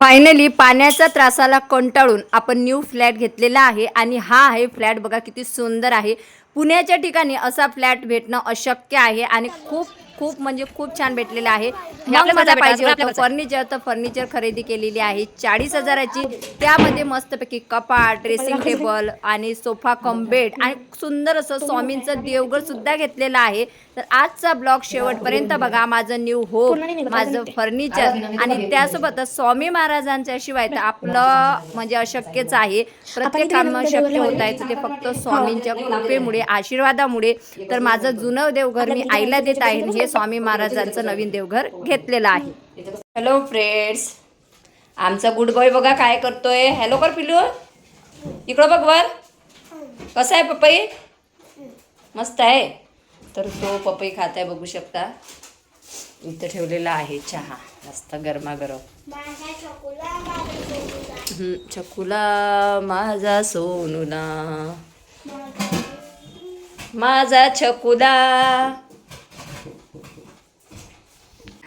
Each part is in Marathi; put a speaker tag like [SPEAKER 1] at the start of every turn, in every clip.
[SPEAKER 1] फायनली पाण्याच्या त्रासाला कंटाळून आपण न्यू फ्लॅट घेतलेला आहे आणि हा आहे फ्लॅट बघा किती सुंदर आहे. पुण्याच्या ठिकाणी असा फ्लॅट भेटणं अशक्य आहे आणि खूप खूप म्हणजे खूप छान भेटलेला आहे. पाहिजे होतं फर्निचर तर फर्निचर खरेदी केलेली आहे. चाळीस हजाराची. त्यामध्ये मस्तपैकी कपाट ड्रेसिंग टेबल आणि सोफा कम बेड आणि सुंदर असं स्वामींचं देवघर सुद्धा घेतलेलं आहे. तर आजचा ब्लॉग शेवटपर्यंत बघा. माझं न्यू होम माझं फर्निचर आणि त्यासोबतच स्वामी महाराजांच्या शिवाय तर आपलं म्हणजे अशक्यच आहे. प्रत्येक काम शक्य होत आहे ते फक्त स्वामींच्या कृपेमुळे आशीर्वादामुळे. तर माझं जुनं देवघर मी आईला देत आहे. आणि स्वामी महाराजांचं नवीन देवघर घेतलेलं आहे. हॅलो फ्रेंड्स आमचा गुड बॉय बघा काय करतोय. हॅलो कर पिलू इकडं बघ वर. कसं आहे पपई? मस्त आहे. तर तो पपई खात आहे बघू शकता. इथं ठेवलेला आहे चहा. मस्त गरमागरम. छकुला माझा सोनुला माझा छकुला.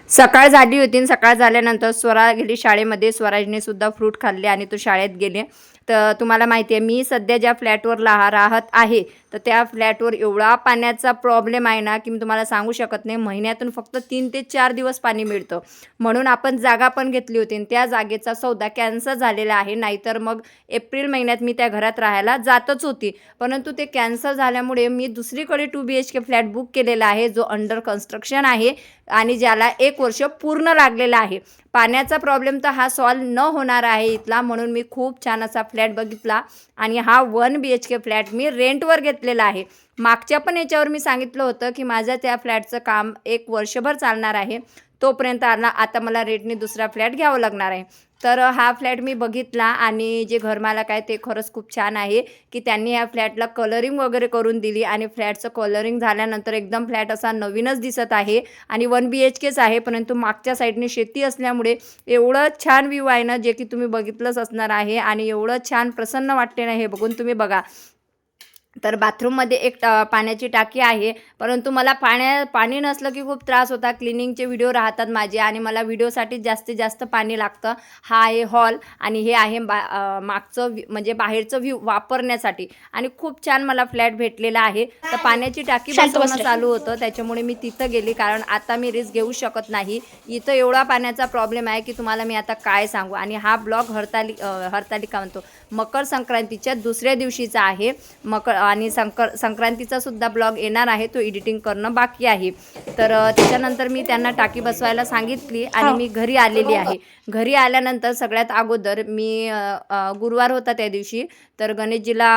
[SPEAKER 1] सकाळ झाली होती सकाळ झाल्यानंतर स्वरा गेली शाळेमध्ये. स्वराजने सुद्धा फ्रूट खाल्ले आणि तो शाळेत गेले. तर तुम्हाला माहिती आहे मी सध्या ज्या फ्लॅटवर ला राहत आहे तर त्या फ्लॅटवर एवढा पाण्याचा प्रॉब्लेम आहे ना की मी तुम्हाला सांगू शकत नाही. महिन्यातून फक्त तीन ते चार दिवस पाणी मिळतं. म्हणून आपण जागा पण घेतली होती आणि त्या जागेचा सौदा कॅन्सल झालेला आहे. नाहीतर मग एप्रिल महिन्यात मी त्या घरात राहायला जातच होती. परंतु ते कॅन्सल झाल्यामुळे मी दुसरीकडे two B H K flat book केलेला आहे जो अंडर कन्स्ट्रक्शन आहे आणि ज्याला एक वर्ष पूर्ण लागलेलं आहे. पाण्याचा प्रॉब्लेम तर हा सॉल्व न होणार आहे इथला म्हणून मी खूप छान असा फ्लॅट बघितला. आणि हा one B H K flat मी रेंटवर घेतलेला आहे. मागच्या पण याच्यावर मी सांगितलं होतं की माझ्या त्या फ्लॅटचं काम एक वर्षभर चालणार आहे. तोपर्यंत आला आता मला रेटने दुसरा फ्लॅट घ्यावं लागणार आहे. तर हा फ्लॅट मी बघितला आणि जे घरमालक आहे ते खरंच खूप छान आहे की त्यांनी या फ्लॅटला कलरिंग वगैरे करून दिली आणि फ्लॅटचं कलरिंग झाल्यानंतर एकदम फ्लॅट असा नवीनच दिसत आहे आणि वन बी एच केच आहे परंतु मागच्या साईडने शेती असल्यामुळे एवढं छान व्ह्यू आहे ना जे की तुम्ही बघितलंच असणार आहे आणि एवढं छान प्रसन्न वाटते ना हे बघून तुम्ही बघा. तर बाथरूममध्ये एक टा पाण्याची टाकी आहे. परंतु मला पाण्या पाणी नसलं की खूप त्रास होता. क्लिनिंगचे व्हिडिओ राहतात माझे आणि मला व्हिडिओसाठी जास्तीत जास्त पाणी लागतं. हा आहे हॉल आणि हे आहे बा मागचं म्हणजे बाहेरचं व्ह्यू वापरण्यासाठी. आणि खूप छान मला फ्लॅट भेटलेला आहे. तर पाण्याची टाकी बसवणं. चालू होतं. त्याच्यामुळे मी तिथं गेली कारण आता मी रिस्क घेऊ शकत नाही. इथं एवढा पाण्याचा प्रॉब्लेम आहे की तुम्हाला मी आता काय सांगू? आणि हा ब्लॉग हरताली हरतालिका म्हणतो. मकर संक्रांतीच्या दुसऱ्या दिवशीचा आहे. मकर आणि संकर संक्रांतीचा सुद्धा ब्लॉग येणार आहे तो एडिटिंग करणं बाकी आहे. तर त्याच्यानंतर मी त्यांना टाकी बसवायला सांगितली आणि मी घरी आलेली आहे. घरी आल्यानंतर सगळ्यात अगोदर मी गुरुवार होता त्या दिवशी तर गणेशजीला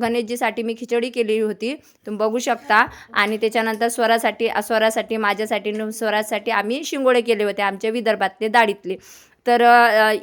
[SPEAKER 1] गणेशजीसाठी मी खिचडी केलेली होती. तुम्ही बघू शकता. आणि त्याच्यानंतर स्वरासाठी स्वरासाठी माझ्यासाठी स्वरासाठी आम्ही शिंगोळे केले होते आमच्या विदर्भातले दाढीतले तर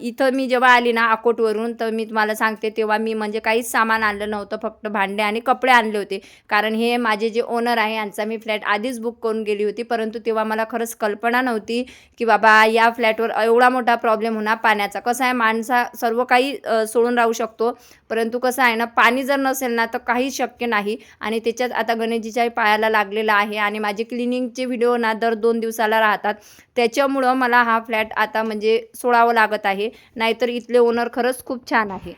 [SPEAKER 1] इथं मी जेव्हा आली ना अकोटवरून तर मी तुम्हाला सांगते तेव्हा मी म्हणजे काहीच सामान आणलं नव्हतं फक्त भांडे आणि कपडे आणले होते. कारण हे माझे जे ओनर आहे यांचा मी फ्लॅट आधीच बुक करून गेली होती. परंतु तेव्हा मला खरंच कल्पना नव्हती की बाबा या फ्लॅटवर एवढा मोठा प्रॉब्लेम होणार पाण्याचा. कसं आहे माणसा सर्व काही सोडून राहू शकतो. परंतु कसं आहे ना पाणी जर नसेल ना तर काहीच शक्य नाही. आणि त्याच्यात आता गणेशजीच्याही पायाला लागलेला आहे आणि माझे क्लिनिंगचे व्हिडिओ ना दर दोन दिवसाला राहतात. त्याच्यामुळं मला हा फ्लॅट आता म्हणजे सोडावं लागत आहे. नाहीतर इथले ओनर खरंच खूप छान आहे.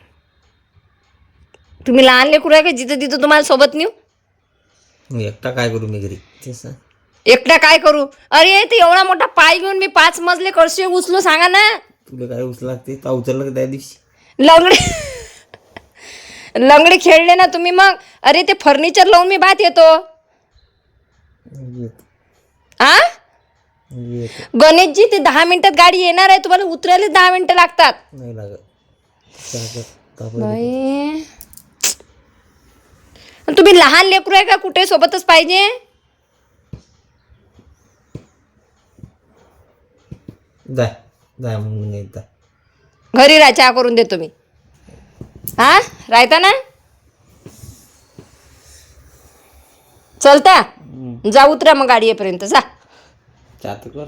[SPEAKER 2] तुम्ही लहान लेकरू आहे का? जिथं तिथं तुम्हाला सोबत नेऊ?
[SPEAKER 3] एकटा काय करू मी घरी? तेच ना.
[SPEAKER 2] एकटा काय करू? अरे ते एवढा मोठा पाय घेऊन मी पाच मजले कळशे उचलू सांगा ना.
[SPEAKER 3] तुला काय उचला लागते? का उचललं का त्या दिवशी?
[SPEAKER 2] लंगडे लंगडे खेळले ना तुम्ही मग? अरे ते फर्निचर लावून मी बात येतो. आ? गणेशजी ते दहा मिनिटात गाडी येणार आहे. तुम्हाला उतरायला दहा मिनिटं लागतात. बाई. आणि तुम्ही लहान लेकरू आहे का? कुठे सोबतच पाहिजे?
[SPEAKER 3] जाय जाय मग मी येत
[SPEAKER 2] घरी राहा चहा करून देतो मी. हा? राहता ना? चलता? जा उतरा मग गाडी येईपर्यंत जा
[SPEAKER 3] कर.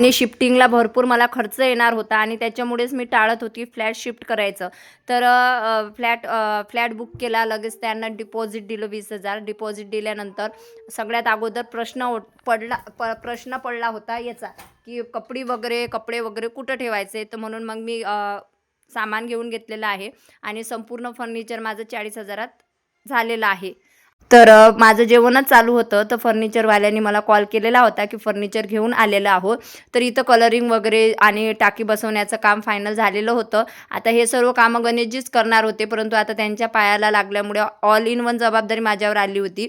[SPEAKER 1] आणि शिफ्टिंगला भरपूर मला खर्च येणार होता आणि त्याच्यामुळेच मी टाळत होती फ्लॅट शिफ्ट करायचं. तर फ्लॅट फ्लॅट बुक केला लगेच त्यांना डिपॉझिट दिलं वीस हजार. डिपॉझिट दिल्यानंतर सगळ्यात अगोदर प्रश्न पडला प प्रश्न पडला होता याचा की कपडे वगैरे कपडे वगैरे कुठं ठेवायचे? तर म्हणून मग मी सामान घेऊन घेतलेलं आहे आणि संपूर्ण फर्निचर माझं चाळीस हजारात झालेलं आहे. तर माझं जेवणच चालू होतं तर फर्निचरवाल्यांनी मला कॉल केलेला होता की फर्निचर घेऊन आलेलं आहोत. तर इथं कलरिंग वगैरे आणि टाकी बसवण्याचं काम फायनल झालेलं होतं. आता हे सर्व कामं गणेशजीच करणार होते परंतु आता त्यांच्या पायाला लागल्यामुळे ऑल इन वन जबाबदारी माझ्यावर आली होती.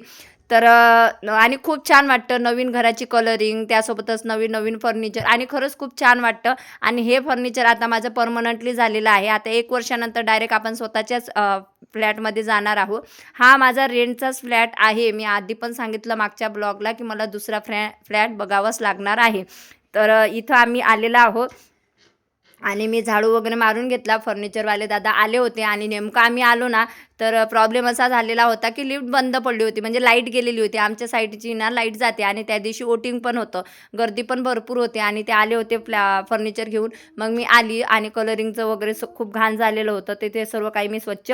[SPEAKER 1] तर आणि खूप छान वाटतं नवीन घराची कलरिंग त्यासोबतच नवीन नवीन फर्निचर आणि खरंच खूप छान वाटतं. आणि हे फर्निचर आता माझं परमनंटली झालेलं आहे. आता एक वर्षानंतर डायरेक्ट आपण स्वतःच्याच फ्लॅटमध्ये जाणार आहोत. हा माझा रेंटचाच फ्लॅट आहे. मी आधी पण सांगितलं मागच्या ब्लॉगला की मला दुसरा फ्लॅ फ्लॅट बघावाच लागणार आहे. तर इथं आम्ही आलेलो आहोत. आणि मी झाडू वगैरे मारून घेतला. फर्निचरवाले दादा आले होते आणि नेमकं आम्ही आलो ना तर प्रॉब्लेम असा झालेला होता की लिफ्ट बंद पडली होती. म्हणजे लाइट गेलेली होती. आमच्या साईडची ना लाइट जाते आणि त्या दिवशी वोटिंग पण होतं. गर्दी पण भरपूर होती आणि ते आले होते फ्लॅ फर्निचर घेऊन. मग मी आली आणि कलरिंगचं वगैरे स- खूप घाण झालेलं होतं. ते ते सर्व काही मी स्वच्छ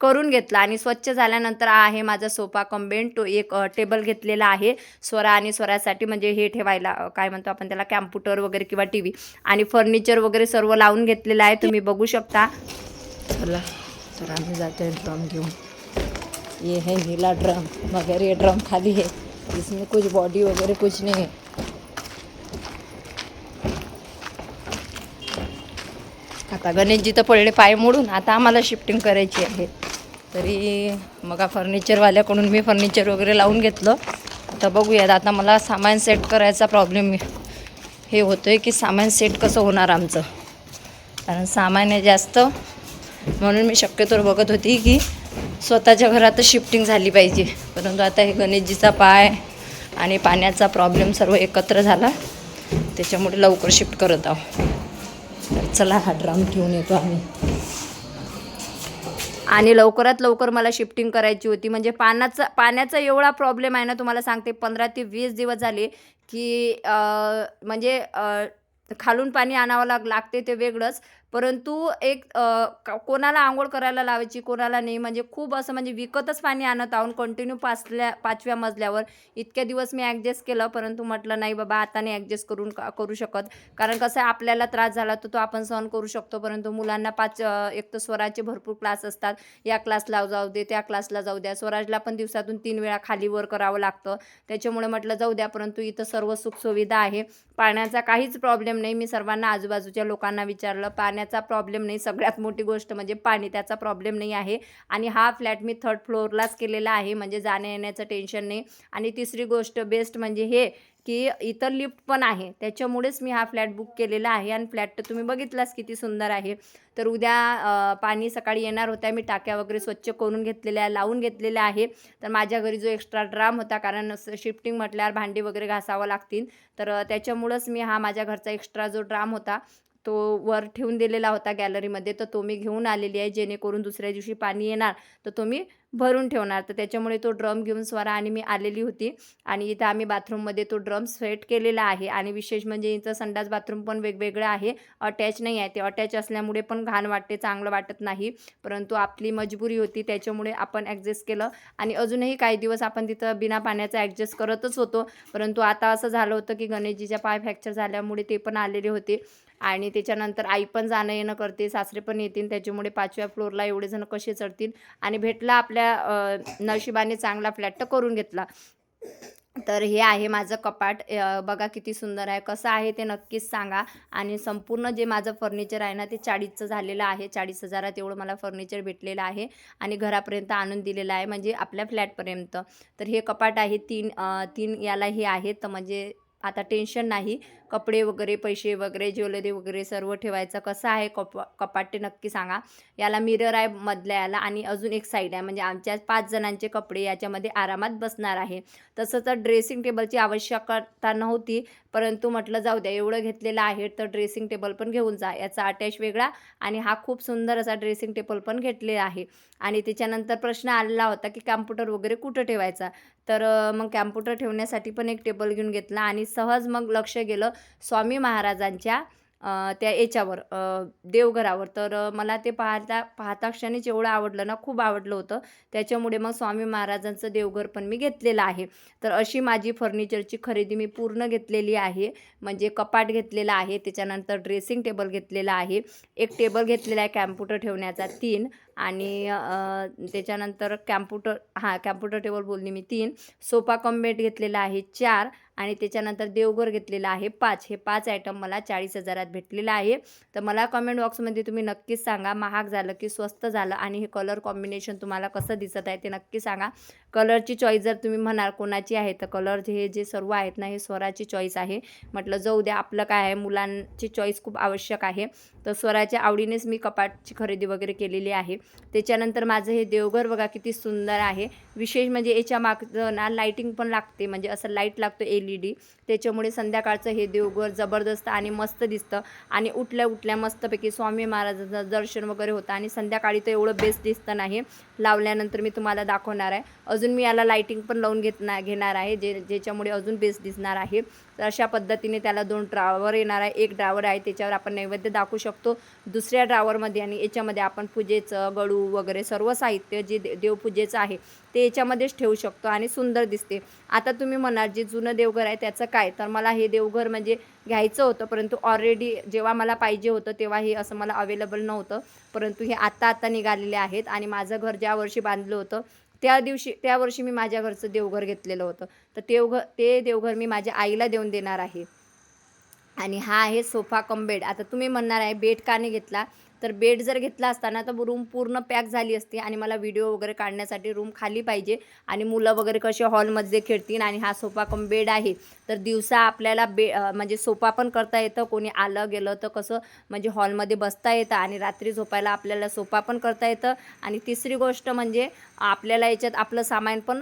[SPEAKER 1] करून घेतलं आणि स्वच्छ झाल्यानंतर आहे माझा सोफा कम्बेन तो एक टेबल घेतलेला आहे. स्वरा आणि स्वरासाठी म्हणजे हे ठेवायला काय म्हणतो आपण त्याला कॅम्प्युटर वगैरे किंवा टी व्ही आणि फर्निचर वगैरे सर्व लावून घेतलेलं आहे. तुम्ही बघू शकता. चला. तर आम्ही जातो आहे ड्रम घेऊन. ये है नीला ड्रम मगर ये ड्रम खाली है इसमें कुछ बॉडी वगैरह कुछ नहीं है आता गणेशजी तर पडले पाय मोडून आता आम्हाला शिफ्टिंग करायची आहे. तरी मग फर्निचरवाल्याकडून मी फर्निचर वगैरे लावून घेतलं. तर बघूयात आता मला सामान सेट करायचा प्रॉब्लेम हे होतो आहे की सामान सेट कसं होणार आमचं? कारण सामान आहे जास्त म्हणून मी शक्यतोवर बघत होती की स्वतःच्या घरातच शिफ्टिंग झाली पाहिजे. परंतु आता हे गणेशजीचा पाय आणि पाण्याचा प्रॉब्लेम सर्व एकत्र झाला. त्याच्यामुळे लवकर शिफ्ट करत आहोत. तर चला हा ड्रम घेऊन येतो आम्ही. आणि लवकरात लवकर मला शिफ्टिंग करायची होती. म्हणजे पाण्याचा पाण्याचा एवढा प्रॉब्लेम आहे ना तुम्हाला सांगते पंधरा ते वीस दिवस झाले की म्हणजे खालून पाणी आणावं लाग लागते ते वेगळंच. परंतु एक क- कोणाला आंघोळ करायला लावायची कोणाला नाही म्हणजे खूप असं म्हणजे विकतच पाणी आणत आहोत कंटिन्यू पाचल्या पाचव्या मजल्यावर. इतक्या दिवस मी ॲडजस्ट केलं परंतु म्हटलं नाही बाबा आता नाही ॲडजस्ट करून का- करू शकत. कारण कसं आहे आपल्याला त्रास झाला तर तो आपण सहन करू शकतो परंतु मुलांना पाच अ, एक तर स्वराचे भरपूर क्लास असतात. या क्लासला जाऊ दे त्या क्लासला जाऊ द्या. स्वराजला पण दिवसातून तीन वेळा खाली वर करावं लागतं. त्याच्यामुळे म्हटलं जाऊ द्या परंतु इथं सर्व सुखसुविधा आहे. पाण्याचा काहीच प्रॉब्लेम नाही. मी सर्वांना आजूबाजूच्या लोकांना विचारलं पाण्याचा प्रॉब्लेम नाही. सगळ्यात मोठी गोष्ट म्हणजे पाणी त्याचा प्रॉब्लेम नाही आहे. आणि हा फ्लॅट मी थर्ड फ्लोअरलाच केलेला आहे. म्हणजे जाण्या येण्याचं टेन्शन नाही. आणि तिसरी गोष्ट बेस्ट म्हणजे हे की इतर लिफ्ट पण आहे. त्याच्यामुळेच मी हा फ्लॅट बुक केलेला आहे. आणि फ्लॅट तर तुम्ही बघितलाच किती सुंदर आहे. तर उद्या पाणी सकाळी येणार होत्या मी टाक्या वगैरे स्वच्छ करून घेतलेल्या लावून घेतलेल्या आहे. तर माझ्या घरी जो एक्स्ट्रा ड्राम होता कारण शिफ्टिंग म्हटल्यावर भांडी वगैरे घासावं लागतील. तर त्याच्यामुळंच मी हा माझ्या घरचा एक्स्ट्रा जो ड्राम होता तो वर ठेवून दिलेला होता गॅलरीमध्ये तर तो मी घेऊन आलेली आहे जेणेकरून दुसऱ्या दिवशी पाणी येणार तर तो मी भरून ठेवणार. तर त्याच्यामुळे तो ड्रम घेऊन स्वरा आणि मी आलेली होती. आणि इथं आम्ही बाथरूममध्ये तो ड्रम सेट केलेला आहे. आणि विशेष म्हणजे इथं संडास बाथरूम पण वेगवेगळं आहे. अटॅच नाही आहे. ते अटॅच असल्यामुळे पण घाण वाटते चांगलं वाटत नाही. परंतु आपली मजबुरी होती. त्याच्यामुळे आपण ॲडजस्ट केलं. आणि अजूनही काही दिवस आपण तिथं बिना पाण्याचा ॲडजस्ट करतच होतो. परंतु आता असं झालं होतं की गणेशजीच्या पाय फ्रॅक्चर झाल्यामुळे ते पण आलेले होते. आणि त्याच्यानंतर आई पण जाणं येणं करते सासरे पण येतील त्याच्यामुळे पाचव्या फ्लोअरला एवढे जण कसे चढतील? आणि भेटला आपल्या नशिबाने चांगला फ्लॅट तर करून घेतला. तर हे आहे माझं कपाट. बघा किती सुंदर आहे. कसं आहे ते नक्कीच सांगा. आणि संपूर्ण जे माझं फर्निचर आहे ना ते चाळीसचं झालेलं आहे. चाळीस हजारात एवढं मला फर्निचर भेटलेलं आहे. आणि घरापर्यंत आणून दिलेलं आहे म्हणजे आपल्या फ्लॅटपर्यंत तर हे कपाट आहे तीन तीन याला हे आहेत तर म्हणजे आता टेन्शन नाही. कपडे वगैरे पैसे वगैरे ज्वेलरी वगैरे सर्व ठेवायचं. कसं आहे कप कपाट ते नक्की सांगा. याला मिरर आहे मधल्या याला आणि अजून एक साईड आहे. म्हणजे आमच्या पाच जणांचे कपडे याच्यामध्ये आरामात बसणार आहे. तसं तर ड्रेसिंग टेबलची आवश्यकता नव्हती. परंतु म्हटलं जाऊ द्या एवढं घेतलेलं आहे तर ड्रेसिंग टेबल पण घेऊन जा. याचा अटॅच वेगळा आणि हा खूप सुंदर असा ड्रेसिंग टेबल पण घेतलेला आहे. आणि त्याच्यानंतर प्रश्न आलेला होता की कॅम्प्युटर वगैरे कुठं ठेवायचा? तर मग कॅम्प्युटर ठेवण्यासाठी पण एक टेबल घेऊन घेतला आणि सहज मग लक्ष गेलं स्वामी महाराजांच्या त्या याच्यावर देवघरावर. तर मला ते पाहता पाहता क्षणीच एवढं आवडलं ना खूप आवडलं होतं. त्याच्यामुळे मग स्वामी महाराजांचं देवघर पण मी घेतलेलं आहे. तर अशी माझी फर्निचरची खरेदी मी पूर्ण घेतलेली आहे. म्हणजे कपाट घेतलेला आहे त्याच्यानंतर ड्रेसिंग टेबल घेतलेला आहे. एक टेबल घेतलेला आहे कॅम्प्युटर ठेवण्याचा तीन. आणि त्याच्यानंतर कॅम्प्युटर हां कॅम्प्युटर टेबल बोलली मी तीन. सोफा कम बेड घेतलेला आहे चार. आणि त्याच्यानंतर देवघर घेतलेला आहे पाच. हे पाच आयटम मला चाळीस हजारात भेटलेलं आहे. तर मला कमेंट बॉक्समध्ये तुम्ही नक्कीच सांगा. महाग झालं की स्वस्त झालं आणि हे कलर कॉम्बिनेशन तुम्हाला कसं दिसत आहे ते नक्की सांगा. कलरची चॉईस जर तुम्ही म्हणाल कोणाची आहे तर कलर हे जे सर्व आहेत ना हे स्वराची चॉईस आहे. म्हटलं जाऊ द्या आपलं काय आहे मुलांची चॉईस खूप आवश्यक आहे. तर स्वराच्या आवडीनेच मी कपाटची खरेदी वगैरे केलेली आहे. त्याच्यानंतर माझं हे देवघर बघा किती सुंदर आहे. विशेष म्हणजे याच्या मागचं ना लाईटिंग पण लागते म्हणजे असं लाइट लागतो एल ई डी त्याच्यामुळे संध्याकाळचं हे देवघर जबरदस्त आणि मस्त दिसतं. आणि उठल्या उठल्या मस्तपैकी स्वामी महाराजांचं दर्शन वगैरे होतं आणि संध्याकाळी तर एवढं बेस्ट दिसतं नाही. लावल्यानंतर मी तुम्हाला दाखवणार आहे. अजून मी याला लायटिंग पण लावून घेत ना घेणार आहे जे ज्याच्यामुळे अजून बेस्ट दिसणार आहे. तर अशा पद्धतीने त्याला दोन ड्रावर येणार आहे. एक ड्रावर आहे त्याच्यावर आपण नैवेद्य दाखवू शकतो. दुसऱ्या ड्रावरमध्ये आणि याच्यामध्ये आपण पूजेचं गळू वगैरे सर्व साहित्य जे दे देवपूजेचं आहे ते याच्यामध्येच ठेवू शकतो आणि सुंदर दिसते. आता तुम्ही म्हणाल जे जुनं देवघर आहे त्याचं काय? तर मला हे देवघर म्हणजे घ्यायचं होतं परंतु ऑलरेडी जेव्हा मला पाहिजे होतं तेव्हा हे असं मला अवेलेबल नव्हतं. परंतु हे आत्ता आत्ता निघालेले आहेत आणि माझं घर ज्या वर्षी बांधलं होतं त्या दिवशी त्या वर्षी मी माझ्या घरचं देवघर घेतलेलं होतं. तर देवघर ते देवघर मी माझ्या आईला देऊन देणार आहे. आणि हा आहे सोफा कम बेड. आता तुम्ही म्हणणार आहे बेड का नाही घेतला? तर बेड जर घेतला असताना तर रूम पूर्ण पॅक झाली असती आणि मला व्हिडिओ वगैरे काढण्यासाठी रूम खाली पाहिजे. आणि मुलं वगैरे कसे हॉलमध्ये खेळतील आणि हा सोफा कम बेड आहे. तर दिवसा आपल्याला बे म्हणजे सोफा पण करता येतं कोणी आलं गेलं तर कसं म्हणजे हॉलमध्ये बसता येतं आणि रात्री झोपायला आपल्याला सोफा पण करता येतं. आणि तिसरी गोष्ट म्हणजे आपल्याला याच्यात आपलं सामान पण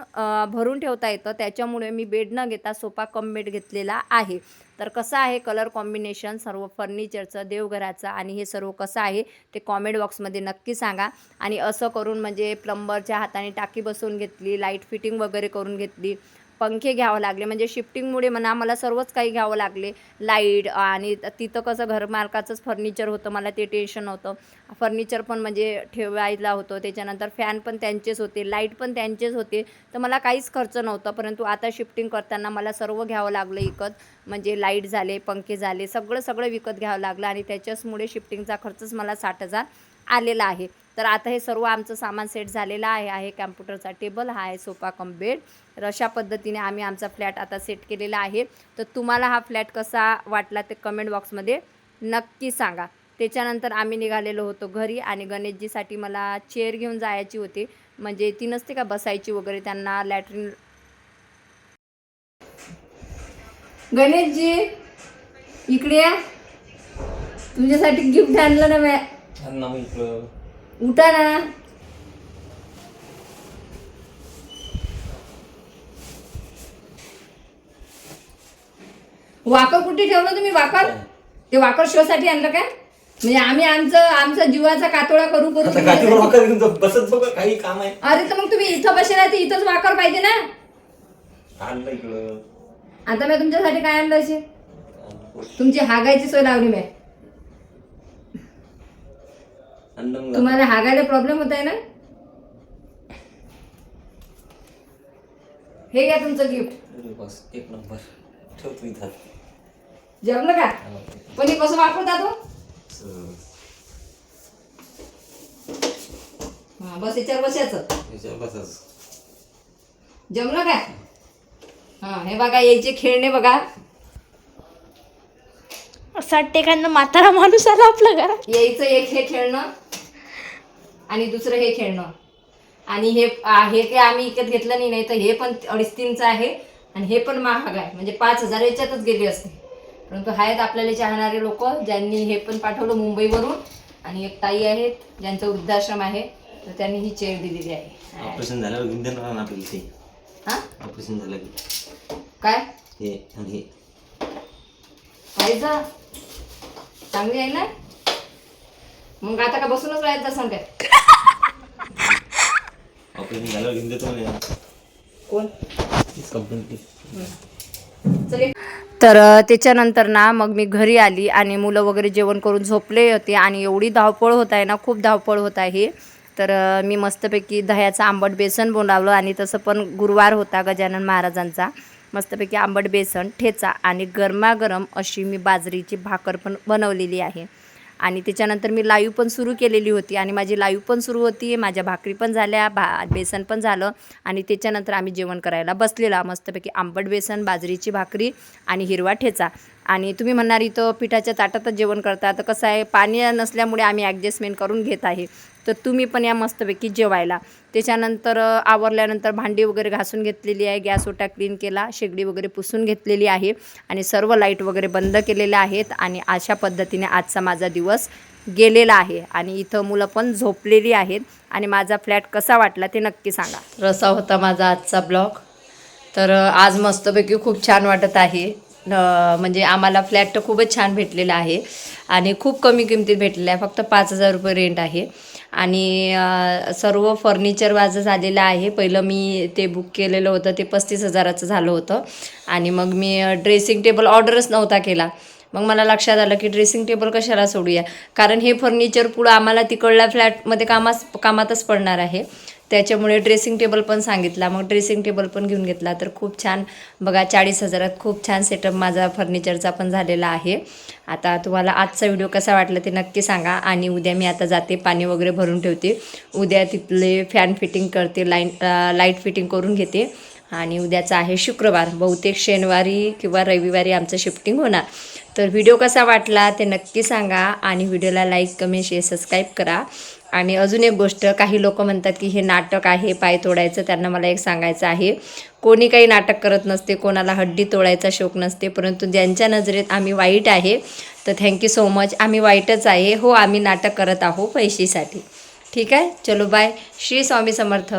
[SPEAKER 1] भरून ठेवता येतं. त्याच्यामुळे मी बेड न घेता सोफा कम बेड घेतलेला आहे. तर कसं आहे कलर कॉम्बिनेशन सर्व फर्निचरचं देवघराचं आणि हे सर्व कसं आहे? ते कॉमेंट बॉक्समध्ये नक्की सांगा. आणि असं करून म्हणजे प्लंबरच्या हाताने टाकी बसवून घेतली लाइट फिटिंग वगैरे करून घेतली. पंखे घ्यावं लागले. म्हणजे शिफ्टिंगमुळे म्हणा मला सर्वच काही घ्यावं लागले. लाइट आणि तिथं कसं घरमालकाचंच फर्निचर होतं मला ते टेन्शन होतं फर्निचर पण म्हणजे ठेवायला होतं. त्याच्यानंतर फॅन पण त्यांचेच होते लाइट पण त्यांचेच होते. तर मला काहीच खर्च नव्हता परंतु आता शिफ्टिंग करताना मला सर्व घ्यावं लागलं विकत म्हणजे लाइट झाले पंखे झाले सगळं सगळं विकत घ्यावं लागलं आणि त्याच्याचमुळे शिफ्टिंगचा खर्चच मला साठ हजार आलेला आहे. तर आता हे सर्व आमचं सामान सेट झालेलं आहे. आहे कॅम्प्युटरचा टेबल हा आहे सोफा कम बेड. तर अशा पद्धतीने आम्ही आमचा फ्लॅट आता सेट केलेला आहे. तर तुम्हाला हा फ्लॅट कसा वाटला ते कमेंट बॉक्समध्ये नक्की सांगा. त्याच्यानंतर आम्ही निघालेलो होतो घरी आणि गणेशजीसाठी मला चेअर घेऊन जायची होती. म्हणजे ती नसते का बसायची वगैरे त्यांना लॅट्रिन गणेशजी इकडे या. तुमच्यासाठी गिफ्ट आणलं ना मॅ. उठा ना वाकर कुठे ठेवलं तुम्ही वाकर ते वाकर शो साठी आणलं काय? म्हणजे आम्ही आमचं आमचा जीवाचा कातोळा करू करू
[SPEAKER 3] आता घेऊन. बसत बघ काही काम आहे.
[SPEAKER 1] अरे तर मग तुम्ही इथं बसेला तर इथंच वाकर पाहिजे ना?
[SPEAKER 3] आणलं इकडं.
[SPEAKER 1] आता मी तुमच्यासाठी काय आणलं असे तुमची हागायची सोय लावली मी. तुम्हाला हागायला प्रॉब्लेम होत आहे ना? हे घ्या तुमचं गिफ्ट
[SPEAKER 3] बस एक नंबर ठेवतो इथं.
[SPEAKER 1] जमलं का? पण हे कसं वापरता तू? हा बस याच्यावर बसायचं.
[SPEAKER 3] याच्यावर बसच
[SPEAKER 1] जमलं का? हा हे बघा याचे खेळणे बघा.
[SPEAKER 2] असं वाटते एखादा म्हातारा माणूस आला आपल्या घरात.
[SPEAKER 1] यायचं एक हे खेळणं. आणि दुसरं हे खेळणं. आणि हे हे काय आम्ही विकत घेतलं नाही नाही तर हे पण अडीच तीनचं आहे आणि हे पण महाग आहे. म्हणजे पाच हजार याच्यातच गेली असते परंतु आहेत आपल्याला चाहणारे लोक ज्यांनी हे पण पाठवलं मुंबईवरून. आणि एक ताई आहेत ज्यांचं वृद्धाश्रम आहे तर त्यांनी ही चेअर दिलेली आहे.
[SPEAKER 3] ऑपरेशन झाल्यावर घेऊन देणार ना आपल्याला ते
[SPEAKER 1] हा?
[SPEAKER 3] ऑपरेशन झालं की
[SPEAKER 1] काय?
[SPEAKER 3] हे आणि हे.
[SPEAKER 1] पाहिजे चांगली आहे ना? मग आता का बसूनच राहायचं असं काय
[SPEAKER 3] ऑपरेशन झाल्यावर घेऊन देतो म्हणे.
[SPEAKER 1] कोण?
[SPEAKER 3] कंप्लेंट
[SPEAKER 4] तर त्याच्यानंतर ना मग मी घरी आली आणि मुलं वगैरे जेवण करून झोपले होते आणि एवढी धावपळ होत आहे ना खूप धावपळ होत आहे. तर मी मस्तपैकी दह्याचं आंबट बेसन बनवलं आणि तसं पण गुरुवार होता गजानन महाराजांचा. मस्तपैकी आंबट बेसन ठेचा आणि गरमागरम अशी मी बाजरीची भाकर पण बनवलेली आहे. आणि त्याच्यानंतर मी लाईव्ह पण सुरू केलेली होती आणि माझी लाईव्ह पण सुरू होती माझ्या भाकरी पण झाल्या भा बेसन पण झालं आणि त्याच्यानंतर आम्ही जेवण करायला बसलेला. मस्तपैकी आंबट बेसन बाजरीची भाकरी आणि हिरवा ठेचा. आणि तुम्ही म्हणणार इथं पिठाच्या ताटातच जेवण करता. तर कसं आहे पाणी नसल्यामुळे आम्ही ॲडजस्टमेंट करून घेत आहे. तर तुम्ही पण या मस्तपैकी जेवायला. त्याच्यानंतर आवरल्यानंतर भांडी वगैरे घासून घेतलेली आहे. गॅस ओटा क्लीन केला शेगडी वगैरे पुसून घेतलेली आहे आणि सर्व लाइट वगैरे बंद केलेल्या आहेत आणि अशा पद्धतीने आजचा माझा दिवस गेलेला आहे. आणि इथं मुलं पण झोपलेली आहेत आणि माझा फ्लॅट कसा वाटला ते नक्की सांगा.
[SPEAKER 1] रसा होता माझा आजचा ब्लॉग तर आज मस्तपैकी खूप छान वाटत आहे. म्हणजे आम्हाला फ्लॅट तर खूपच छान भेटलेला आहे. आणि खूप कमी किमतीत भेटलेला आहे. फक्त पाच हजार रुपये रेंट आहे. आणि सर्व फर्निचर माझं झालेलं आहे. पहिलं मी ते बुक केलेलं होतं. ते पस्तीस हजाराचं झालं होतं. आणि मग मी ड्रेसिंग टेबल ऑर्डरच नव्हता केला. मग मला लक्षात आलं की ड्रेसिंग टेबल कशाला सोडूया? कारण हे फर्निचर पुढं आम्हाला तिकडल्या फ्लॅटमध्ये कामास कामातच पडणार आहे. त्याच्यामुळे ड्रेसिंग टेबल पण सांगितला. मग ड्रेसिंग टेबल पण घेऊन घेतला. तर खूप छान बघा चाळीस हजारात खूप छान सेटअप माझा फर्निचरचा पण झालेला आहे. आता तुम्हाला आजचा व्हिडिओ कसा वाटला ते नक्की सांगा आणि उद्या मी आता जाते पाणी वगैरे भरून ठेवते. उद्या तिथले फॅन फिटिंग करते लाईन लाइट फिटिंग करून घेते. आणि उद्याचा आहे शुक्रवार. बहुतेक शनिवारी किंवा रविवारी आमचं शिफ्टिंग होणार. तर व्हिडिओ कसा वाटला ते नक्की सांगा आणि व्हिडिओला लाईक कमेंट शेअर सबस्क्राईब करा. आणि अजून एक गोष्ट काही लोक म्हणतात की हे नाटक आहे पाय तोडायचं त्यांना मला एक सांगायचं आहे. कोणी काही नाटक करत नसते कोणाला हड्डी तोडायचा शौक नसते परंतु ज्यांच्या नजरेत आम्ही वाईट आहे तर थँक्यू सो मच आम्ही वाईटच आहे. हो आम्ही नाटक करत आहो पैशासाठी. ठीक आहे? चलो बाय श्री स्वामी समर्थ.